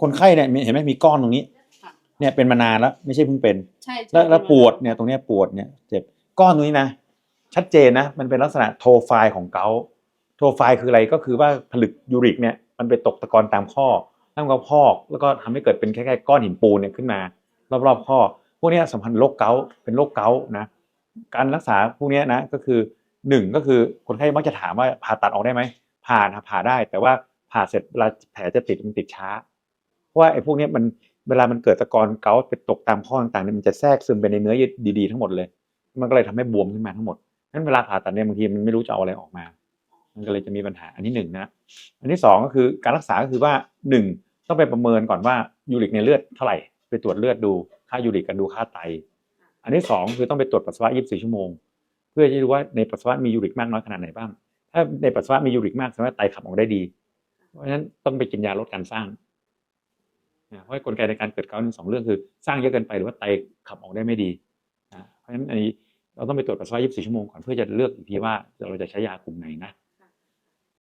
คนไข้เนี่ยมีเห็นไหมมีก้อนตรงนี้ค่ะเนี่ยเป็นมานานแล้วไม่ใช่เพิ่งเป็น ใช่ใช่แล้วแล้วปวดเนี่ยตรงเนี้ยปวดเนี่ยเจ็บก้อนตรงนี้นะชัดเจนนะมันเป็นลักษณะโทไฟล์ของเกาต์โทไฟล์คืออะไรก็คือว่าผลึกยูริกเนี่ยมันไปตกตะกอนตามข้อตั้งก็พอก แล้วก็ทำให้เกิดเป็นแค่ๆก้อนหินปูนเนี่ยขึ้นมา รอบๆข้อ พวกเนี้ยสัมพันธ์โรคเกาต์เป็นโรคเกาต์นะการรักษาพวกเนี้ยนะก็คือหนึ่งก็คือคนไข้มักจะถามว่าผ่าตัดออกได้ไหมผ่านะผ่าได้ แต่ว่าผ่าเสร็จเวลาแผลจะติดมันติดช้าเพ ราะว่าไอ้พวกนี้มันเวลามันเกิดตะกอนเกาต์ไปตกตามข้อต่างๆเนี่ยมันจะแทรกซึมไปในเนื้อเยื่อดีๆทั้งหมดเลย มันก็เลยทำให้บวมขึ้นมาทั้งหมดนั้นเวลาผ่าตัดเนี่ยบางทีมันไม่รู้จะเอาอะไรออกมา มันก็เลยจะมีปัญหาอันที่หนึ่งนะอันที่สองก็คือการรักษาก็คือว่าหนึ่งต้องไปประเมินก่อนว่ายูริกในเลือดเท่าไหร่ไปตรวจเลือดดูค่ายูริกกันดูค่าไต อันที่สองคือต้องไปตรวจปัสสาวะ 24 ชั่วโมง เพื่อจะรู้ว่าในปัสสาวะมียูริกมากน้อยขนาดไหนบ้าง ถ้าในปัสสาวะมียูริกมากแสดงว่าไตขับออกได้ดี เพราะฉะนั้นต้องไปกินยาลดการสร้าง นะเพราะกลไกในการเกิดเกาต์มีสองเรื่องคือ สร้างเยอะเกินไปหรือว่าไตขับออกได้ไม่ดีนะเพราะฉะนั้นอันนี้เราต้องไปตรวจปัสสาวะ24 ชั่วโมงก่อนเพื่อจะเลือกอีกทีว่าเราจะใช้ยากลุ่มไหนนะ